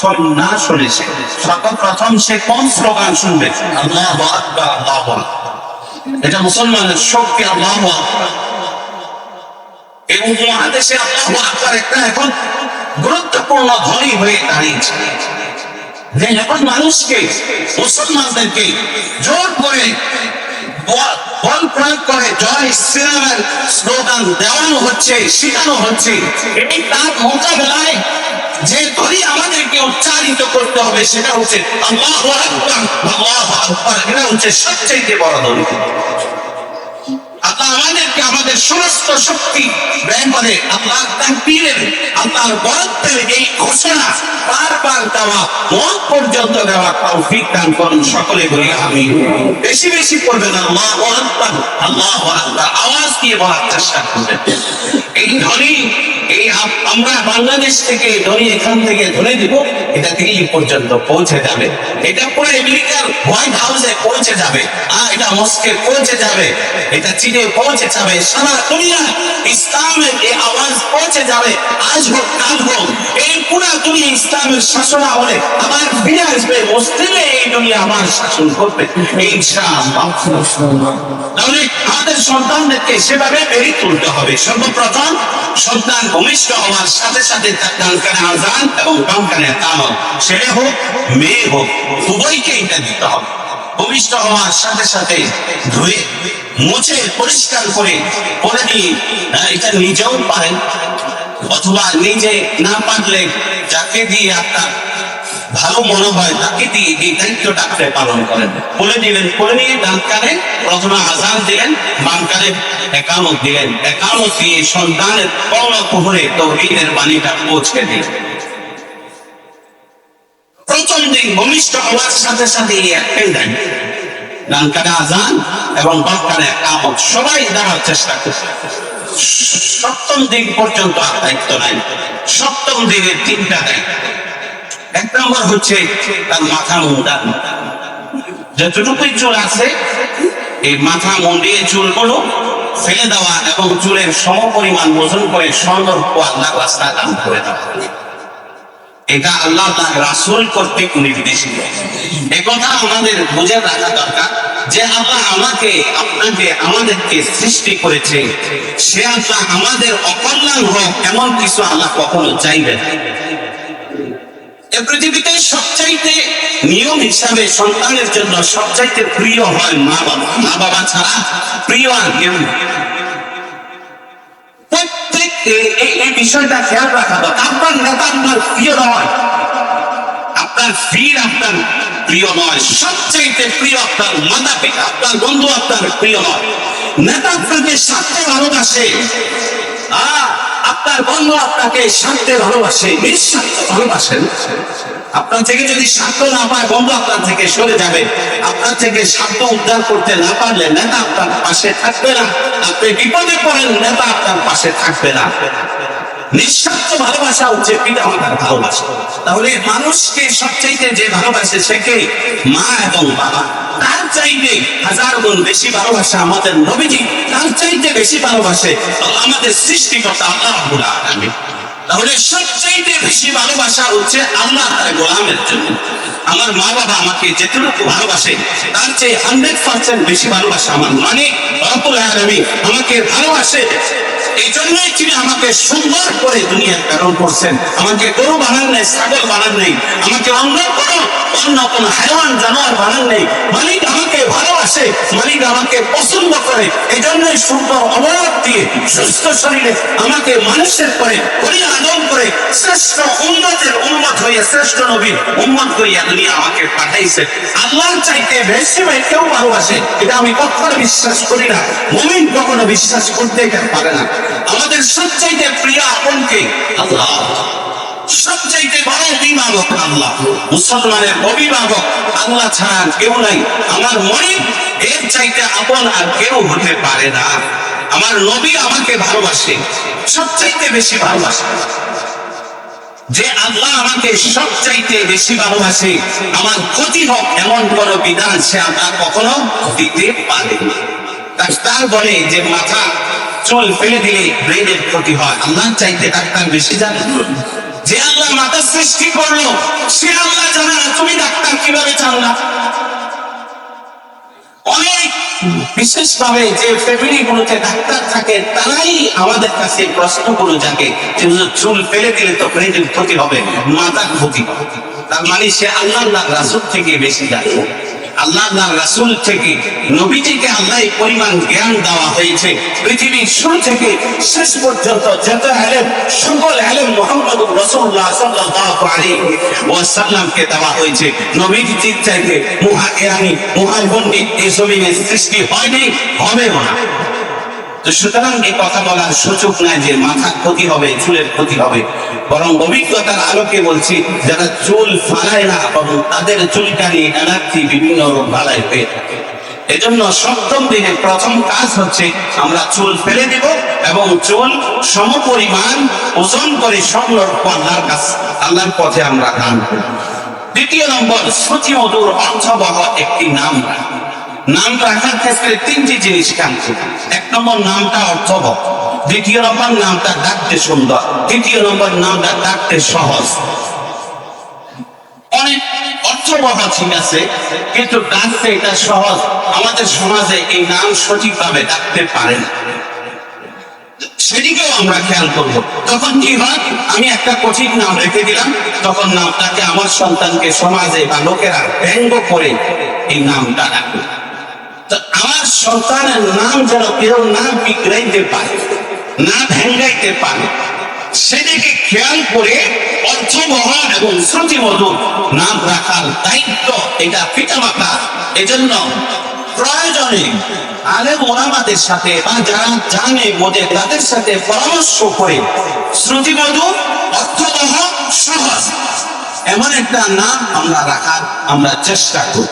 প্রথম না শুনেছে সর্বপ্রথম সে কোন স্লোগান শুনবে আল্লাহ। এটা মুসলমানের শক্তি, আল্লাহ। এই আল্লাহ একটা এখন গুরুত্বপূর্ণ ধ্বনি হয়ে দাঁড়িয়েছে যে এখন মানুষকে, মুসলমানদেরকে জোর করে বল- প্রয়োগ করে, জয় স্লোগান দেওয়ানো হচ্ছে, শেখানো হচ্ছে এটি তার মোকাবেলায় যে ধ্বনি আমাদেরকে উচ্চারিত করতে হবে, সেটা হচ্ছে এটা হচ্ছে সবচেয়ে বড় ধ্বনি আল্লাহ আমাদেরকে আমাদের সমস্ত শক্তি ব্যয় করে বরত্বের এই ঘোষণা দেওয়া, মন পর্যন্ত দেওয়া দান করুন, সকলে বলি আমি বেশি বেশি করবেন আল্লাহ আকবার, আল্লাহ আওয়াজ দিয়ে বলার চেষ্টা করবেন। এই ধ্বনি এই আমরা বাংলাদেশ থেকে ধ্বনি এখান থেকে ধরে দিব, এটা দিল্লি পর্যন্ত পৌঁছে যাবে। এটা পুরো আমেরিকার হোয়াইট হাউসে পৌঁছে যাবে, আর এটা মস্কে পৌঁছে যাবে, এটা চীনে পৌঁছে যাবে, সারা দুনিয়া ইসলামের এই আওয়াজ পৌঁছে যাবে। আজ হোক, কাল হোক, এই পুরা দুনিয়া ইসলামের শাসন আমলে আবার ফিরে আসবে, মুসলিমে এই দুনিয়া আমার শাসন করবে। ইনশাআল্লাহ। তাহলে সন্তানদেরকে সেভাবে বেরিয়ে তুলতে হবে। সর্বপ্রথম, সন্তান ভূমিষ্ঠ হওয়ার সাথে সাথে তার আজান এবং তামত ছেলে হোক, মেয়ে হোক উভয়কে এটা দিতে হবে। ভূমিষ্ঠ হওয়ার সাথে সাথে ধুয়ে, মুছে, পরিষ্কার করে, পরে দিয়ে এটা নিজেও পারেন। অথবা নিজে না পারলে যাকে দিয়ে আপনার ভালো মনে হয় তাকে দিয়ে এই দায়িত্বটা আপনি পালন করেন। বলে দিলেন, করে নিয়ে ডান প্রথমে আজান দিলেন বাম কানে একামত দিলেন। একামত দিয়ে সন্তানের কর্ম কুহরে তৌহিদের বাণীটা পৌঁছে দিলেন। প্রথম দিন হওয়ার সাথে সাথে একটাই দায়িত্ব আজান এবং সবাই চেষ্টা করছে। সপ্তম দিন পর্যন্ত আর দায়িত্ব নাই। সপ্তম দিনের তিনটা দায়িত্ব। এক নম্বর হচ্ছে তার মাথা মুন্ডান যতটুকুই চুল আছে, এই মাথা মুন্ডিয়ে চুলগুলো ফেলে দেওয়া এবং চুলের সম পরিমাণ ওজন করে সুন্দর আল্লাহ রাস্তা দান করে দেওয়া। এটা আল্লাহ তার রাসুল কর্তৃক নির্দেশিত। একথা আমাদের বুঝে রাখা দরকার যে আল্লাহ আমাকে, আপনাকে, আমাদেরকে সৃষ্টি করেছে। সে আল্লাহ আমাদের অকল্যাণ হোক এমন কিছু আল্লাহ কখনো চাইবে না। পৃথিবীতে সবচাইতে নিয়ম হিসাবে সন্তানের জন্য সবচাইতে প্রিয় হয় মা বাবা। মা বাবা ছাড়া প্রিয় আর কেউ নেই। প্রত্যেক এ- এ- এই বিষয়টা খেয়াল রাখা আপনার নেতা আপনার প্রিয় নয়। আপনার ফির আপনার প্রিয় নয়। সবচাইতে প্রিয় আপনার মাতা পিতা আপনার বন্ধু আপনার প্রিয় নয়। নেতা আপনাকে স্বার্থে ভালোবাসে। আপনার বন্ধু আপনাকে স্বার্থে ভালোবাসে নিঃস্বার্থ ভালোবাসেন আপনার থেকে যদি স্বার্থ না পায়, বন্ধু আপনার থেকে সরে যাবে। আপনার থেকে স্বার্থ উদ্ধার করতে না পারলে নেতা আপনার পাশে থাকবে না। আপনি বিপদে পড়েন, নেতা আপনার পাশে থাকবে না। নিঃস্বার্থ ভালোবাসা হচ্ছে পিতা মাতার ভালোবাসা। তাহলে মানুষকে সবচাইতে যে ভালোবাসে সে কে? মা এবং বাবা। তার চাইতে হাজার গুণ বেশি ভালোবাসা আমাদের নবীজি, তার চাইতে বেশি ভালোবাসে আমাদের সৃষ্টিকর্তা, আল্লাহ রাব্বুল আলামিন। তাহলে সবচাইতে বেশি ভালোবাসা হচ্ছে আল্লাহ তার গোলামের জন্য। আমার মা বাবা আমাকে যেটুকু ভালোবাসে, তার চেয়ে হান্ড্রেড পার্সেন্ট বেশি ভালোবাসা আমার মানে রব্বুল আলামিন আমাকে ভালোবাসে। এই জন্যই তিনি আমাকে সুন্দর করে দুনিয়া প্রেরণ করছেন। আমাকে গরু বানান নেই, ছাগল বানান নেই, আমাকে অন্য কোনো অন্য কোনো হাইওয়ান জানোয়ার বানান নেই। মালিক আমাকে ভালোবাসে, মালিক আমাকে পছন্দ করে। এই জন্যই সুন্দর অবয়ব দিয়ে সুস্থ শরীরে আমাকে মানুষের করে করিয়া আদম করে শ্রেষ্ঠ উন্নতের উন্মত হইয়া শ্রেষ্ঠ নবীর উন্মত হইয়া দুনিয়া আমাকে পাঠাইছে। আল্লাহর চাইতে বেশি ভাই কেউ ভালোবাসে, এটা আমি কখনো বিশ্বাস করি না। মুমিন কখনো বিশ্বাস করতে পারে না। আমাদের সবচাইতে প্রিয় আপনকে আল্লাহ। সবচাইতে বড় অভিভাবক আল্লাহ। মুসলমানের অভিভাবক আল্লাহ ছাড়া কেউ নাই। আমার মনে এর চাইতে আপন আর কেউ হতে পারে না। আমার নবী আমাকে ভালোবাসে, সবচাইতে বেশি ভালোবাসে। যে আল্লাহ আমাকে সবচাইতে বেশি ভালোবাসে, আমার ক্ষতি হোক এমন কোন বিধান সে আল্লাহ কখনো দিতে পারে না। তার- তার বলে যে মাথা চুল ফেলে দিলে ব্রেনের ক্ষতি হয়। আল্লাহ চাইতে ডাক্তার বেশি জানে যে আল্লাহ মাথা সৃষ্টি করল, সে আল্লাহ জানা না তুমি ডাক্তার কীভাবে জানলা। অনেক বিশেষ ভাবে যে ফ্যামিলি গুলোতে ডাক্তার থাকে, তারাই আমাদের কাছে প্রশ্নগুলো জাগে যে চুল ফেলে দিলে তো ক্ষতি হবে, মাথার ক্ষতি হবে। তার মানে সে আল্লাহ আল্লাহ রাসুল থেকে বেশি জানে। আল্লাহ রাসুল থেকে, নবীজিকে আল্লাহ পরিমাণ জ্ঞান দেওয়া হয়েছে। পৃথিবীর শুরু থেকে শেষ পর্যন্ত যত আলেম, সকল আলেম মোহাম্মদ রসুল্লাহ সাল্লাল্লাহু দেওয়া হয়েছে। নবীজির চাইতে মহা জ্ঞানী মহা পণ্ডিত এই সৃষ্টি হয়নি, হবে না। তো সুতরাং এই কথা বলার সুযোগ নাই যে মাথার ক্ষতি হবে, চুলের ক্ষতি হবে। বরং অভিজ্ঞতার আলোকে বলছি, যারা চুল ফালায় না এবং তাদের চুলকানি, এনার্জি বিভিন্ন রোগ বালায় পেয়ে থাকে। এজন্য সপ্তম দিনে প্রথম কাজ হচ্ছে, আমরা চুল ফেলে দেব এবং চুল সমপরিমাণ ওজন করে স্বর্ণ আল্লাহর কাছে, আল্লাহর পথে আমরা দান করব। দ্বিতীয় নম্বর শ্রুতি মধুর অর্থবহ একটি নাম রাখা। নাম রাখার ক্ষেত্রে তিনটি জিনিস করে। এক নম্বর নামটা অর্থবহ, দ্বিতীয় নম্বর নামটা ডাকতে সুন্দর, তৃতীয় নম্বর নামটা ডাকতে সহজ। অনেক ঠিক আছে, কিন্তু ডাকতে এটা সহজ। আমাদের সমাজে এই নাম সঠিকভাবে ডাকতে পারে না। সেদিকেও আমরা খেয়াল করব। তখন কি হয়? আমি একটা কঠিন নাম রেখে দিলাম, তখন নামটাকে আমার সন্তানকে সমাজে বা লোকেরা ব্যঙ্গ করে এই নামটা রাখবে তো আমার সন্তানের নাম যেন কেউ না বিগড়াইতে পারে, না ভেঙ্গাইতে পারে, সেদিকে খেয়াল করে অর্থবহ এবং শ্রুতিমধুর নাম রাখার দায়িত্ব এটা পিতামাতা। এজন্য প্রয়োজনে আলেম ওলামাদের সাথে বা যারা জানে, বোঝে, তাদের সাথে পরামর্শ করে শ্রুতিমধুর অর্থবহ সহজ। এমন একটা নাম আমরা রাখার আমরা চেষ্টা করি